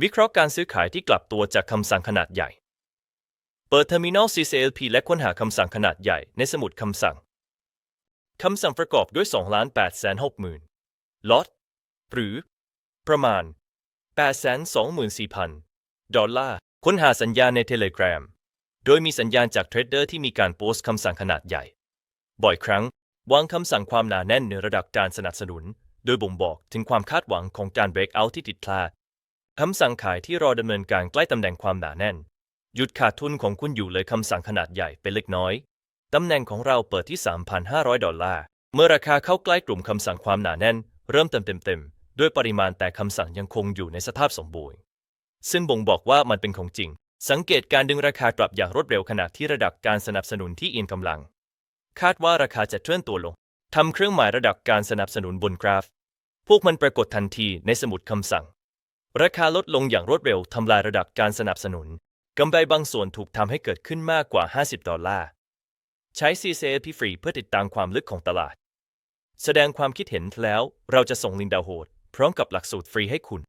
วิเคราะห์การซื้อขายที่กลับตัวจากคำสั่งขนาดใหญ่ เปิด Terminal CCLP และค้นหาคำสั่งขนาดใหญ่ในสมุดคำสั่ง คำสั่งประกอบด้วย2 8 6 0 0 0 0ล็อต หรือ ประมาณ824,000ดอลลาร์ ค้นหาสัญญาณใน Telegram โดยมีสัญญาณจากเทรดเดอร์ที่มีการโพสต์คำสั่งขนาดใหญ่ บ่อยครั้ง วางคำสั่งความหนาแน่นในระดับการสนับสนุน โดยบ่งบอกถึงความคาดหวังของการเบรกเอาที่ติดพลาด คำสั่งขายที่รอดำเนินการใกล้ตำแหน่งความหนาแน่น หยุดขาดทุนของคุณอยู่เลยคำสั่งขนาดใหญ่เป็นเล็กน้อย ตำแหน่งของเราเปิดที่ 3,500 ดอลลาร์ เมื่อราคาเข้าใกล้กลุ่มคำสั่งความหนาแน่น เริ่มเต็มเต็มด้วยปริมาณแต่คำสั่งยังคงอยู่ในสภาพสมบูรณ์ ซึ่งบ่งบอกว่ามันเป็นของจริง สังเกตการดึงราคากลับอย่างรวดเร็วขณะที่ระดับการสนับสนุนที่เอียงกำลัง คาดว่าราคาจะเคลื่อนตัวลงทำเครื่องหมายระดับการสนับสนุนบนกราฟ พวกมันปรากฏทันทีในสมุดคำสั่ง ราคาลดลงอย่างรวดเร็วทำลายระดับการสนับสนุนกำไรบางส่วนถูกทำให้เกิดขึ้นมากกว่า 50 ดอลลาร์ ใช้ CCLP ฟรีเพื่อติดตามความลึกของตลาด แสดงความคิดเห็นแล้วเราจะส่งลิงดาวโหด พร้อมกับหลักสูตรฟรีให้คุณ